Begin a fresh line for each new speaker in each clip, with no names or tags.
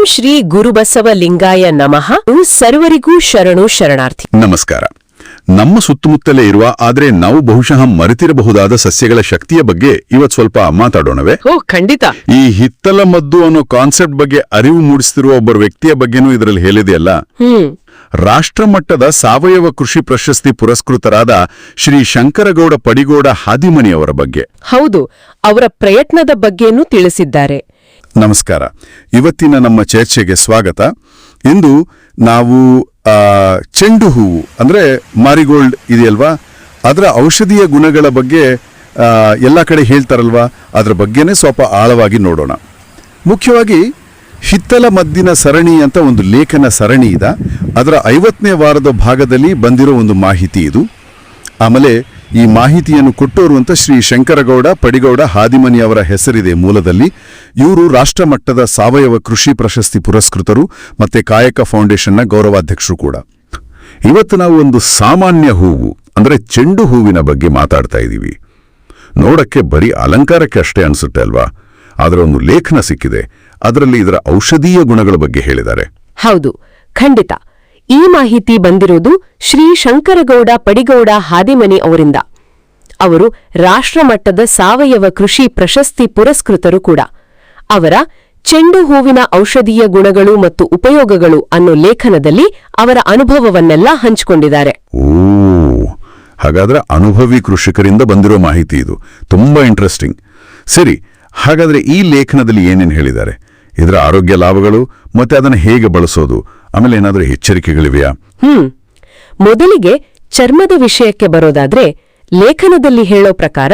ಓಂ ಶ್ರೀ ಗುರುಬಸವ ಲಿಂಗಾಯ ನಮಃ. ಸರ್ವರಿಗೂ ಶರಣು ಶರಣಾರ್ಥಿ.
ನಮಸ್ಕಾರ. ನಮ್ಮ ಸುತ್ತಮುತ್ತಲೇ ಇರುವ ಆದ್ರೆ ನಾವು ಬಹುಶಃ ಮರೆತಿರಬಹುದಾದ ಸಸ್ಯಗಳ ಶಕ್ತಿಯ ಬಗ್ಗೆ ಇವತ್ ಸ್ವಲ್ಪ ಮಾತಾಡೋಣವೇ?
ಓ ಖಂಡಿತ.
ಈ ಹಿತ್ತಲ ಮದ್ದು ಅನ್ನೋ ಕಾನ್ಸೆಪ್ಟ್ ಬಗ್ಗೆ ಅರಿವು ಮೂಡಿಸ್ತಿರುವ ಒಬ್ಬ ವ್ಯಕ್ತಿಯ ಬಗ್ಗೆನೂ ಇದರಲ್ಲಿ ಹೇಳಿದೆಯಲ್ಲ?
ರಾಷ್ಟ್ರ
ರಾಷ್ಟ್ರಮಟ್ಟದ ಸಾವಯವ ಕೃಷಿ ಪ್ರಶಸ್ತಿ ಪುರಸ್ಕೃತರಾದ ಶ್ರೀ ಶಂಕರಗೌಡ ಪಡಿಗೌಡ ಹಾದಿಮನಿ ಅವರ ಬಗ್ಗೆ.
ಹೌದು ಅವರ ಪ್ರಯತ್ನದ ಬಗ್ಗೆನೂ ತಿಳಿಸಿದ್ದಾರೆ.
ನಮಸ್ಕಾರ. ಇವತ್ತಿನ ನಮ್ಮ ಚರ್ಚೆಗೆ ಸ್ವಾಗತ. ಇಂದು ನಾವು ಚೆಂಡು ಹೂವು, ಅಂದರೆ ಮಾರಿಗೋಲ್ಡ್ ಇದೆಯಲ್ವಾ? ಅದರ ಔಷಧೀಯ ಗುಣಗಳ ಬಗ್ಗೆ ಎಲ್ಲ ಕಡೆ ಹೇಳ್ತಾರಲ್ವಾ? ಅದರ ಬಗ್ಗೆನೇ ಸ್ವಲ್ಪ ಆಳವಾಗಿ ನೋಡೋಣ. ಮುಖ್ಯವಾಗಿ, ಹಿತ್ತಲ ಮದ್ದಿನ ಸರಣಿ ಅಂತ ಒಂದು ಲೇಖನ ಸರಣಿ ಇದೆ. ಅದರ ಐವತ್ತನೇ ವಾರದ ಭಾಗದಲ್ಲಿ ಬಂದಿರೋ ಒಂದು ಮಾಹಿತಿ ಇದು. ಆಮೇಲೆ ಈ ಮಾಹಿತಿಯನ್ನು ಕೊಟ್ಟೋರು ಅಂತ ಶ್ರೀ ಶಂಕರಗೌಡ ಪಡಿಗೌಡ ಹಾದಿಮನಿ ಅವರ ಹೆಸರಿದೆ ಮೂಲದಲ್ಲಿ. ಇವರು ರಾಷ್ಟ್ರಮಟ್ಟದ ಸಾವಯವ ಕೃಷಿ ಪ್ರಶಸ್ತಿ ಪುರಸ್ಕೃತರು ಮತ್ತೆ ಕಾಯಕ ಫೌಂಡೇಶನ್ನ ಗೌರವಾಧ್ಯಕ್ಷರು ಕೂಡ. ಇವತ್ತು ನಾವು ಒಂದು ಸಾಮಾನ್ಯ ಹೂವು, ಅಂದ್ರೆ ಚೆಂಡು ಹೂವಿನ ಬಗ್ಗೆ ಮಾತಾಡ್ತಾ ಇದ್ದೀವಿ. ನೋಡಕ್ಕೆ ಬರೀ ಅಲಂಕಾರಕ್ಕೆ ಅಷ್ಟೇ ಅನ್ಸುತ್ತೆ ಅಲ್ವಾ? ಅದರ ಒಂದು ಲೇಖನ ಸಿಕ್ಕಿದೆ. ಅದರಲ್ಲಿ ಇದರ ಔಷಧೀಯ ಗುಣಗಳ ಬಗ್ಗೆ ಹೇಳಿದ್ದಾರೆ.
ಹೌದು, ಖಂಡಿತ. ಈ ಮಾಹಿತಿ ಬಂದಿರೋದು ಶ್ರೀ ಶಂಕರಗೌಡ ಪಡಿಗೌಡ ಹಾದಿಮನಿ ಅವರಿಂದ. ಅವರು ರಾಷ್ಟ್ರಮಟ್ಟದ ಸಾವಯವ ಕೃಷಿ ಪ್ರಶಸ್ತಿ ಪುರಸ್ಕೃತರು ಕೂಡ. ಅವರ ಚೆಂಡು ಹೂವಿನ ಔಷಧೀಯ ಗುಣಗಳು ಮತ್ತು ಉಪಯೋಗಗಳು ಅನ್ನೋ ಲೇಖನದಲ್ಲಿ ಅವರ ಅನುಭವವನ್ನೆಲ್ಲ ಹಂಚಿಕೊಂಡಿದ್ದಾರೆ.
ಓ, ಹಾಗಾದ್ರೆ ಅನುಭವಿ ಕೃಷಿಕರಿಂದ ಬಂದಿರೋ ಮಾಹಿತಿ ಇದು. ತುಂಬಾ ಇಂಟ್ರೆಸ್ಟಿಂಗ್ ಸರಿ, ಹಾಗಾದ್ರೆ ಈ ಲೇಖನದಲ್ಲಿ ಏನೇನು ಹೇಳಿದ್ದಾರೆ? ಇದರ ಆರೋಗ್ಯ ಲಾಭಗಳು ಮತ್ತೆ ಅದನ್ನು ಹೇಗೆ ಬಳಸೋದು? ಆಮೇಲೆ ಏನಾದರೂ ಎಚ್ಚರಿಕೆಗಳಿವೆಯಾ?
ಹ್ಮ್. ಮೊದಲಿಗೆ ಚರ್ಮದ ವಿಷಯಕ್ಕೆ ಬರೋದಾದ್ರೆ ಲೇಖನದಲ್ಲಿ ಹೇಳೋ ಪ್ರಕಾರ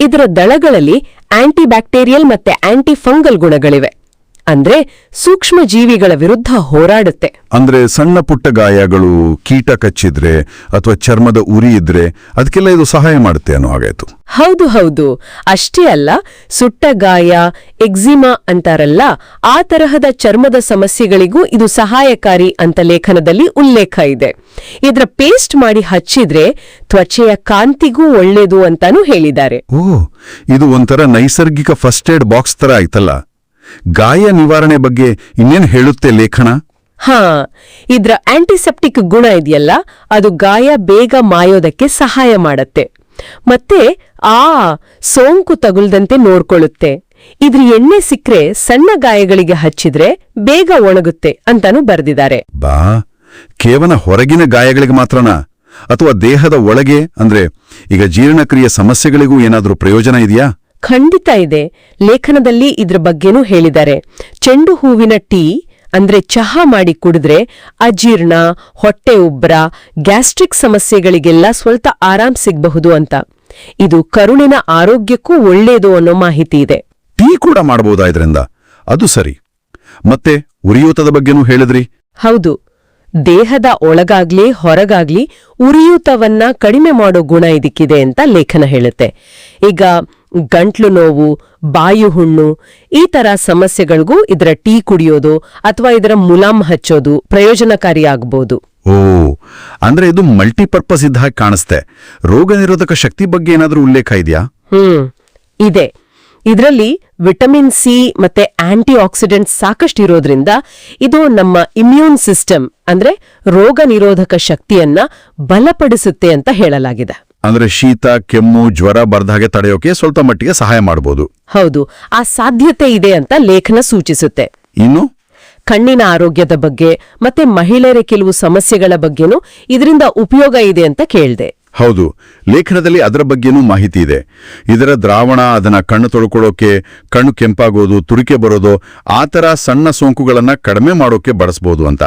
ಇದರ ದಳಗಳಲ್ಲಿ ಆಂಟಿ ಬ್ಯಾಕ್ಟೀರಿಯಲ್ ಮತ್ತೆ ಆಂಟಿ ಫಂಗಲ್ ಗುಣಗಳಿವೆ. ಅಂದ್ರೆ ಸೂಕ್ಷ್ಮ ಜೀವಿಗಳ ವಿರುದ್ಧ ಹೋರಾಡುತ್ತೆ.
ಅಂದ್ರೆ ಸಣ್ಣ ಪುಟ್ಟ ಗಾಯಗಳು ಕೀಟ ಕಚ್ಚಿದ್ರೆ ಅಥವಾ ಚರ್ಮದ ಉರಿ ಇದ್ರೆ ಅದಕ್ಕೆಲ್ಲ ಇದು ಸಹಾಯ ಮಾಡುತ್ತೆ ಅನ್ನೋ ಹಾಗಾಯ್ತು
ಹೌದು ಹೌದು. ಅಷ್ಟೇ ಅಲ್ಲ ಸುಟ್ಟ ಗಾಯ ಎಕ್ಸಿಮಾ ಅಂತಾರಲ್ಲ ಆ ತರಹದ ಚರ್ಮದ ಸಮಸ್ಯೆಗಳಿಗೂ ಇದು ಸಹಾಯಕಾರಿ ಅಂತ ಲೇಖನದಲ್ಲಿ ಉಲ್ಲೇಖ ಇದೆ. ಇದರ ಪೇಸ್ಟ್ ಮಾಡಿ ಹಚ್ಚಿದ್ರೆ ತ್ವಚೆಯ ಕಾಂತಿಗೂ ಒಳ್ಳೇದು ಅಂತಾನೂ ಹೇಳಿದ್ದಾರೆ.
ಓ ಇದು ಒಂಥರ ನೈಸರ್ಗಿಕ ಫಸ್ಟ್ ಏಡ್ ಬಾಕ್ಸ್ ತರ ಆಯ್ತಲ್ಲ. ಗಾಯ ನಿವಾರಣೆ ಬಗ್ಗೆ ಇನ್ನೇನು ಹೇಳುತ್ತೆ ಲೇಖನ?
ಹಾ ಇದ್ರ ಆಂಟಿಸೆಪ್ಟಿಕ್ ಗುಣ ಇದೆಯಲ್ಲ ಅದು ಗಾಯ ಬೇಗ ಮಾಯೋದಕ್ಕೆ ಸಹಾಯ ಮಾಡತ್ತೆ. ಮತ್ತೆ ಆ ಸೋಂಕು ತಗುಲ್ದಂತೆ ನೋಡ್ಕೊಳ್ಳುತ್ತೆ. ಇದ್ರ ಎಣ್ಣೆ ಸಿಕ್ರೆ ಸಣ್ಣ ಗಾಯಗಳಿಗೆ ಹಚ್ಚಿದ್ರೆ ಬೇಗ ಒಣಗುತ್ತೆ ಅಂತಾನೂ ಬರೆದಿದ್ದಾರೆ
ಬಾ ಕೇವಲ ಹೊರಗಿನ ಗಾಯಗಳಿಗೆ ಮಾತ್ರನಾ? ಅಥವಾ ದೇಹದ ಒಳಗೆ ಅಂದ್ರೆ ಈಗ ಜೀರ್ಣಕ್ರಿಯೆ ಸಮಸ್ಯೆಗಳಿಗೂ ಏನಾದರೂ ಪ್ರಯೋಜನ ಇದೆಯಾ?
ಖಂಡಿತ ಇದೆ. ಲೇಖನದಲ್ಲಿ ಇದ್ರ ಬಗ್ಗೆನೂ ಹೇಳಿದ್ದಾರೆ. ಚೆಂಡು ಹೂವಿನ ಟೀ ಅಂದ್ರೆ ಚಹಾ ಮಾಡಿ ಕುಡಿದ್ರೆ ಅಜೀರ್ಣ ಹೊಟ್ಟೆ ಉಬ್ರ ಗ್ಯಾಸ್ಟ್ರಿಕ್ ಸಮಸ್ಯೆಗಳಿಗೆಲ್ಲ ಸ್ವಲ್ಪ ಆರಾಮ್ ಸಿಗಬಹುದು ಅಂತ. ಇದು ಕರುಳಿನ ಆರೋಗ್ಯಕ್ಕೂ ಒಳ್ಳೇದು ಅನ್ನೋ ಮಾಹಿತಿ ಇದೆ.
ಟೀ ಕೂಡ ಮಾಡಬಹುದಾ ಇದರಿಂದ? ಅದು ಸರಿ. ಮತ್ತೆ ಉರಿಯೂತದ ಬಗ್ಗೆನೂ ಹೇಳಿದ್ರಿ?
ಹೌದು. ದೇಹದ ಒಳಗಾಗ್ಲಿ ಹೊರಗಾಗ್ಲಿ ಉರಿಯೂತವನ್ನ ಕಡಿಮೆ ಮಾಡೋ ಗುಣ ಇದಕ್ಕಿದೆ ಅಂತ ಲೇಖನ ಹೇಳುತ್ತೆ. ಈಗ ಗಂಟ್ಲು ನೋವು ಬಾಯಿ ಹುಣ್ಣು ಈ ತರ ಸಮಸ್ಯೆಗಳಿಗೂ ಇದರ ಟೀ ಕುಡಿಯೋದು ಅಥವಾ ಇದರ ಮುಲಾಮ್ ಹಚ್ಚೋದು ಪ್ರಯೋಜನಕಾರಿಯಾಗಬಹುದು
ಓ ಅಂದ್ರೆ ಇದು ಮಲ್ಟಿಪರ್ಪಸ್ ಇದ್ದ ಹಾಗೆ ಕಾಣಿಸ್ತೆ. ರೋಗ ನಿರೋಧಕ ಶಕ್ತಿ ಬಗ್ಗೆ ಏನಾದರೂ ಉಲ್ಲೇಖ ಇದೆಯಾ?
ಹ್ಮ್ ಇದೆ. ಇದರಲ್ಲಿ ವಿಟಮಿನ್ ಸಿ ಮತ್ತೆ ಆಂಟಿ ಸಾಕಷ್ಟು ಇರೋದ್ರಿಂದ ಇದು ನಮ್ಮ ಇಮ್ಯೂನ್ ಸಿಸ್ಟಮ್ ಅಂದ್ರೆ ರೋಗ ನಿರೋಧಕ ಶಕ್ತಿಯನ್ನ ಬಲಪಡಿಸುತ್ತೆ ಅಂತ ಹೇಳಲಾಗಿದೆ.
ಅಂದ್ರೆ ಶೀತ ಕೆಮ್ಮು ಜ್ವರ ಬರ್ದ ಹಾಗೆ ತಡೆಯೋಕೆ ಸ್ವಲ್ಪ ಮಟ್ಟಿಗೆ ಸಹಾಯ ಮಾಡಬಹುದು
ಹೌದು ಆ ಸಾಧ್ಯತೆ ಇದೆ ಅಂತ ಲೇಖನ ಸೂಚಿಸುತ್ತೆ.
ಇನ್ನು?
ಕಣ್ಣಿನ ಆರೋಗ್ಯದ ಬಗ್ಗೆ ಮತ್ತೆ ಮಹಿಳೆಯರ ಕೆಲವು ಸಮಸ್ಯೆಗಳ ಬಗ್ಗೆನೂ ಇದರಿಂದ ಉಪಯೋಗ ಇದೆ ಅಂತ ಕೇಳಿದೆ.
ಹೌದು ಲೇಖನದಲ್ಲಿ ಅದರ ಬಗ್ಗೆನೂ ಮಾಹಿತಿ ಇದೆ. ಇದರ ದ್ರಾವಣ ಅದನ್ನ ಕಣ್ಣು ತೊಳ್ಕೊಳ್ಳೋಕೆ ಕಣ್ಣು ಕೆಂಪಾಗೋದು ತುರಿಕೆ ಬರೋದು ಆ ಥರ ಸಣ್ಣ ಸೋಂಕುಗಳನ್ನ ಕಡಿಮೆ ಮಾಡೋಕೆ ಬಳಸ್ಬೋದು ಅಂತ.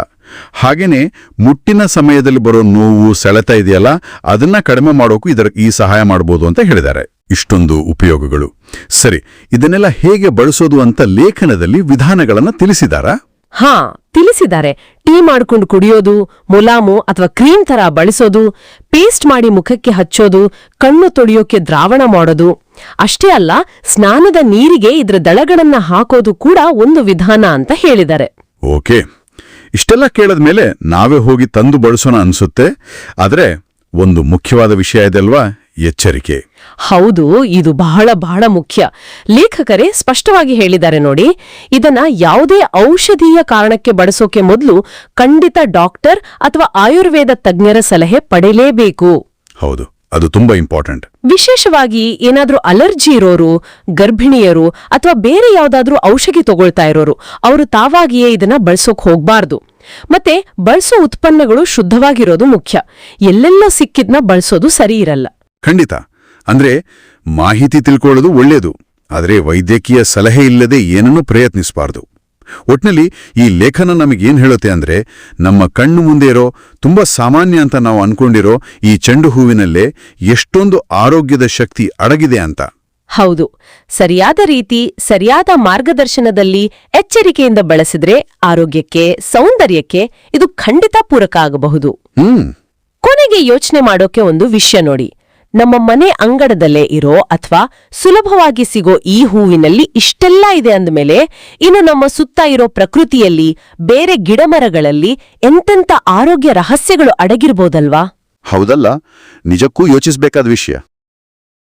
ಹಾಗೇನೆ ಮುಟ್ಟಿನ ಸಮಯದಲ್ಲಿ ಬರೋ ನೋವು ಸೆಳೆತ ಇದೆಯಲ್ಲ ಅದನ್ನ ಕಡಿಮೆ ಮಾಡೋಕು ಇದರ ಈ ಸಹಾಯ ಮಾಡಬಹುದು ಅಂತ ಹೇಳಿದ್ದಾರೆ. ಇಷ್ಟೊಂದು ಉಪಯೋಗಗಳು. ಸರಿ ಇದನ್ನೆಲ್ಲ ಹೇಗೆ ಬಳಸೋದು ಅಂತ ಲೇಖನದಲ್ಲಿ ವಿಧಾನಗಳನ್ನ ತಿಳಿಸಿದಾರಾ?
ಹಾ ತಿಳಿಸಿದ್ದಾರೆ. ಟೀ ಮಾಡ್ಕೊಂಡು ಕುಡಿಯೋದು ಮುಲಾಮು ಅಥವಾ ಕ್ರೀಮ್ ತರ ಬಳಸೋದು ಪೇಸ್ಟ್ ಮಾಡಿ ಮುಖಕ್ಕೆ ಹಚ್ಚೋದು ಕಣ್ಣು ತೊಳೆಯೋಕೆ ದ್ರಾವಣ ಮಾಡೋದು. ಅಷ್ಟೇ ಅಲ್ಲ ಸ್ನಾನದ ನೀರಿಗೆ ಇದ್ರ ದಳಗಳನ್ನ ಹಾಕೋದು ಕೂಡ ಒಂದು ವಿಧಾನ ಅಂತ ಹೇಳಿದ್ದಾರೆ.
ಓಕೆ. ಇಷ್ಟೆಲ್ಲ ಕೇಳದ್ಮೇಲೆ ನಾವೇ ಹೋಗಿ ತಂದು ಬಳಸೋಣ ಅನ್ಸುತ್ತೆ. ಆದರೆ ಒಂದು ಮುಖ್ಯವಾದ ವಿಷಯ ಇದೆ ಅಲ್ವಾ? ಎಚ್ಚರಿಕೆ.
ಹೌದು ಇದು ಬಹಳ ಬಹಳ ಮುಖ್ಯ. ಲೇಖಕರೇ ಸ್ಪಷ್ಟವಾಗಿ ಹೇಳಿದ್ದಾರೆ ನೋಡಿ ಇದನ್ನ ಯಾವುದೇ ಔಷಧೀಯ ಕಾರಣಕ್ಕೆ ಬಳಸೋಕೆ ಮೊದಲು ಖಂಡಿತ ಡಾಕ್ಟರ್ ಅಥವಾ ಆಯುರ್ವೇದ ತಜ್ಞರ ಸಲಹೆ ಪಡೆಯಲೇಬೇಕು.
ಹೌದು. ಅದು ತುಂಬಾ ಇಂಪಾರ್ಟೆಂಟ್
ವಿಶೇಷವಾಗಿ ಏನಾದರೂ ಅಲರ್ಜಿ ಇರೋರು ಗರ್ಭಿಣಿಯರು ಅಥವಾ ಬೇರೆ ಯಾವ್ದಾದ್ರೂ ಔಷಧಿ ತಗೊಳ್ತಾ ಇರೋರು ಅವರು ತಾವಾಗಿಯೇ ಇದನ್ನ ಬಳಸೋಕ್ ಹೋಗ್ಬಾರ್ದು. ಮತ್ತೆ ಬಳಸೋ ಉತ್ಪನ್ನಗಳು ಶುದ್ಧವಾಗಿರೋದು ಮುಖ್ಯ. ಎಲ್ಲೆಲ್ಲ ಸಿಕ್ಕಿದ್ನ ಬಳಸೋದು ಸರಿ ಇರಲ್ಲ.
ಖಂಡಿತ. ಅಂದ್ರೆ ಮಾಹಿತಿ ತಿಳ್ಕೊಳ್ಳೋದು ಒಳ್ಳೆಯದು ಆದರೆ ವೈದ್ಯಕೀಯ ಸಲಹೆ ಇಲ್ಲದೆ ಏನನ್ನೂ ಪ್ರಯತ್ನಿಸಬಾರ್ದು. ಒಟ್ನಲ್ಲಿ ಈ ಲೇಖನ ನಮಗೇನು ಹೇಳುತ್ತೆ ಅಂದ್ರೆ ನಮ್ಮ ಕಣ್ಣು ಮುಂದೆ ಇರೋ ತುಂಬಾ ಸಾಮಾನ್ಯ ಅಂತ ನಾವು ಅನ್ಕೊಂಡಿರೋ ಈ ಚೆಂಡು ಹೂವಿನಲ್ಲೇ ಎಷ್ಟೊಂದು ಆರೋಗ್ಯದ ಶಕ್ತಿ ಅಡಗಿದೆ ಅಂತ.
ಹೌದು. ಸರಿಯಾದ ರೀತಿ ಸರಿಯಾದ ಮಾರ್ಗದರ್ಶನದಲ್ಲಿ ಎಚ್ಚರಿಕೆಯಿಂದ ಬಳಸಿದ್ರೆ ಆರೋಗ್ಯಕ್ಕೆ ಸೌಂದರ್ಯಕ್ಕೆ ಇದು ಖಂಡಿತ ಪೂರಕ ಆಗಬಹುದು.
ಹ್ಮ್.
ಕೊನೆಗೆ ಯೋಚನೆ ಮಾಡೋಕೆ ಒಂದು ವಿಷಯ ನೋಡಿ. ನಮ್ಮ ಮನೆ ಅಂಗಡದಲ್ಲೇ ಇರೋ ಅಥವಾ ಸುಲಭವಾಗಿ ಸಿಗೋ ಈ ಹೂವಿನಲ್ಲಿ ಇಷ್ಟೆಲ್ಲ ಇದೆ ಅಂದಮೇಲೆ ಇನ್ನು ನಮ್ಮ ಸುತ್ತ ಇರೋ ಪ್ರಕೃತಿಯಲ್ಲಿ ಬೇರೆ ಗಿಡಮರಗಳಲ್ಲಿ ಎಂತೆಂಥ ಆರೋಗ್ಯ ರಹಸ್ಯಗಳು ಅಡಗಿರ್ಬೋದಲ್ವಾ?
ಹೌದಲ್ಲ, ನಿಜಕ್ಕೂ ಯೋಚಿಸಬೇಕಾದ ವಿಷಯ.